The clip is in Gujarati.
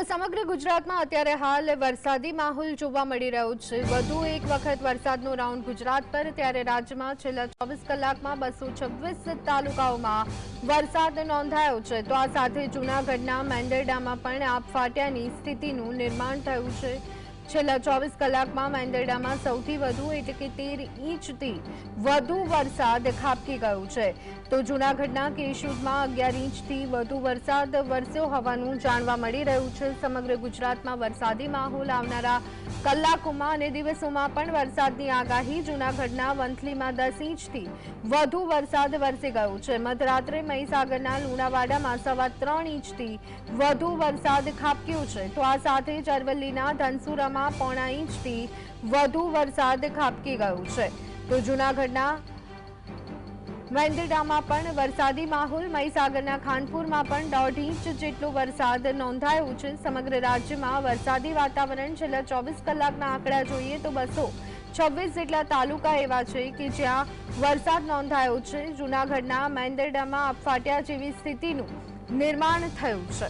તો સમગ્ર ગુજરાતમાં અત્યારે હાલ વરસાદી માહોલ જોવા મળી રહ્યો છે. વધુ એક વખત વરસાદનો રાઉન્ડ ગુજરાત પર, ત્યારે રાજ્યમાં છેલ્લા ચોવીસ કલાકમાં બસો છવ્વીસ તાલુકાઓમાં વરસાદ નોંધાયો છે. તો આ સાથે જૂનાગઢના મેંદરડામાં પણ આપ ફાટ્યાની સ્થિતિનું નિર્માણ થયું છે. છેલ્લા ચોવીસ કલાકમાં મેંદરડામાં સૌથી વધુ, એટલે કે તેર ઇંચથી વધુ વરસાદ ખાબકી ગયો છે. તો જૂનાગઢના કેશુદમાં અગિયાર ઇંચથી વધુ વરસાદ વરસ્યો હોવાનું જાણવા મળી રહ્યું છે. સમગ્ર ગુજરાતમાં વરસાદી માહોલ આવનારા કલાકોમાં અને દિવસોમાં પણ વરસાદની આગાહી જૂનાગઢના વંથલીમાં દસ ઇંચથી વધુ વરસાદ વરસી ગયો છે. મધરાત્રે મહીસાગરના લુણાવાડામાં સવા ત્રણ ઇંચથી વધુ વરસાદ ખાબક્યો છે. તો આ સાથે જ અરવલ્લીના ધનસુરામાં પોણા ઇંચથી વધુ વરસાદ ખાબકી ગયો છે. તો જૂનાગઢના વેંદરડામાં પણ વરસાદી માહોલ. મહીસાગરના ખાનપુરમાં પણ દોઢ ઇંચ જેટલો વરસાદ નોંધાયો છે. સમગ્ર રાજ્યમાં વરસાદી વાતાવરણ છેલ્લા ચોવીસ કલાકના આંકડા જોઈએ તો બસો છવ્વીસ જેટલા તાલુકા એવા છે કે જ્યાં વરસાદ નોંધાયો છે. જૂનાગઢના મેંદરડામાં અફાટ્યા જેવી સ્થિતિનું નિર્માણ થયું છે.